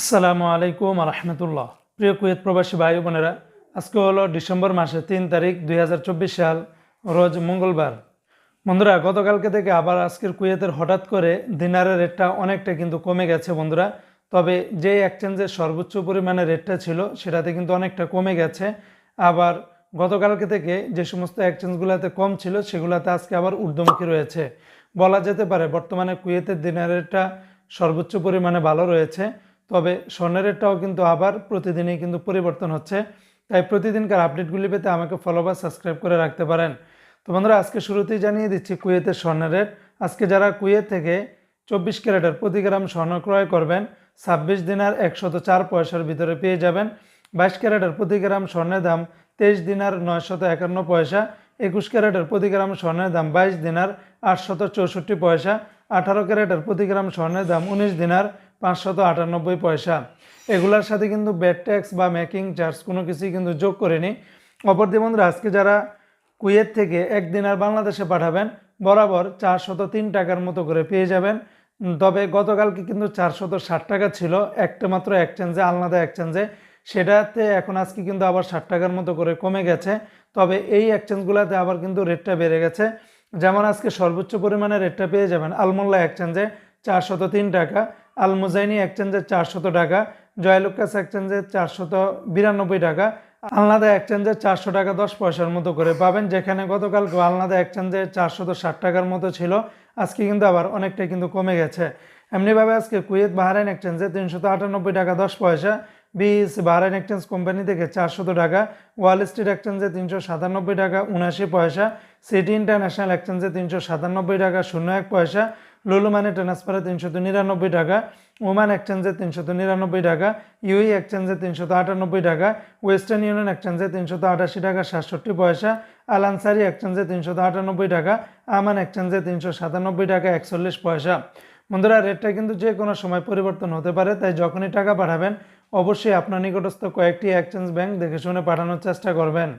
আসসালামু আলাইকুম রহমতুল্লাহ প্রিয় কুয়েত প্রবাসী ভাই বোনেরা, আজকে হলো ডিসেম্বর মাসের তিন তারিখ দুই হাজার চব্বিশ সাল, রোজ মঙ্গলবার। বন্ধুরা, গতকালকে থেকে আবার আজকের কুয়েতের হঠাৎ করে দিনারের রেটটা অনেকটা কিন্তু কমে গেছে বন্ধুরা। তবে যে এক্সচেঞ্জের সর্বোচ্চ পরিমাণে রেটটা ছিল, সেটাতে কিন্তু অনেকটা কমে গেছে। আবার গতকালকে থেকে যে সমস্ত এক্সচেঞ্জগুলোতে কম ছিল, সেগুলোতে আজকে আবার ঊর্ধ্বমুখী রয়েছে। বলা যেতে পারে, বর্তমানে কুয়েতের দিনারেরটা সর্বোচ্চ পরিমাণে ভালো রয়েছে। তবে স্বর্ণের রেটটাও কিন্তু আবার প্রতিদিনই কিন্তু পরিবর্তন হচ্ছে। তাই প্রতিদিনকার আপডেটগুলি পেতে আমাকে ফলো বা সাবস্ক্রাইব করে রাখতে পারেন। তো বন্ধুরা, আজকে শুরুতেই জানিয়ে দিচ্ছি কুয়েতের স্বর্ণের রেট। আজকে যারা কুয়েত থেকে চব্বিশ ক্যারেটের প্রতি গ্রাম স্বর্ণ ক্রয় করবেন, ছাব্বিশ দিনার একশত চার পয়সার ভিতরে পেয়ে যাবেন। বাইশ ক্যারেটের প্রতি গ্রাম স্বর্ণের দাম তেইশ দিনার নয়শত একান্ন পয়সা। একুশ ক্যারেটের প্রতি গ্রাম স্বর্ণের দাম বাইশ দিনার আটশত চৌষট্টি পয়সা। আঠারো ক্যারেটের প্রতি গ্রাম স্বর্ণের দাম উনিশ দিনার পাঁচশত আটানব্বই পয়সা। এগুলার সাথে কিন্তু ব্যাড ট্যাক্স বা মেকিং চার্জ কোনো কিছুই কিন্তু যোগ করেনি। অপরদি বন্ধুরা, আজকে যারা কুয়েত থেকে একদিন আর বাংলাদেশে পাঠাবেন, বরাবর চারশত তিন টাকার মতো করে পেয়ে যাবেন। তবে গতকালকে কিন্তু চারশত ষাট টাকা ছিল, একটা মাত্র এক্সচেঞ্জে আলনাদা এক্সচেঞ্জে সেটাতে এখন আজকে কিন্তু আবার ষাট টাকার মতো করে কমে গেছে। তবে এই এক্সচেঞ্জগুলোতে আবার কিন্তু রেটটা বেড়ে গেছে। যেমন আজকে সর্বোচ্চ পরিমাণে রেটটা পেয়ে যাবেন আলমোল্লা এক্সচেঞ্জে চারশত তিন টাকা। আল মুজাইনি এক্সচেঞ্জে চারশত টাকা, জয়লুকাস এক্সচেঞ্জে চারশত বিরানব্বই টাকা, আলনাদা এক্সচেঞ্জে চারশো টাকা দশ পয়সার মতো করে পাবেন, যেখানে গতকাল আলনাদা এক্সচেঞ্জে চারশত ষাট টাকার মতো ছিল, আজকে কিন্তু আবার অনেকটাই কিন্তু কমে গেছে। এমনিভাবে আজকে কুয়েত বাহারাইন এক্সচেঞ্জে তিনশত আটানব্বই টাকা দশ পয়সা বিএস বাহারাইন এক্সচেঞ্জ কোম্পানি থেকে চারশত টাকা, ওয়াল স্ট্রিট এক্সচেঞ্জে তিনশো সাতানব্বই টাকা উনআশি পয়সা, সিটি ইন্টারন্যাশনাল এক্সচেঞ্জে তিনশো সাতানব্বই টাকা শূন্য এক পয়সা লুলু মানি ট্রান্সফারে তিনশত নিরানব্বই টাকা, ওমান এক্সচেঞ্জে তিনশত নিরানব্বই টাকা ইউই এক্সচেঞ্জে তিনশত আটানব্বই টাকা, ওয়েস্টার্ন ইউনিয়ন এক্সচেঞ্জে তিনশত আটাশি টাকা, সাতষট্টি পয়সা আল আনসারি এক্সচেঞ্জে তিনশত আটানব্বই টাকা, আমান এক্সচেঞ্জে তিনশো সাতানব্বই টাকা, একচল্লিশ পয়সা। বন্ধুরা, রেটটা কিন্তু যে কোনো সময় পরিবর্তন হতে পারে, তাই যখনই টাকা পাঠাবেন, অবশ্যই আপনার নিকটস্থ কয়েকটি এক্সচেঞ্জ ব্যাংক দেখে শুনে পাঠানোর চেষ্টা করবেন।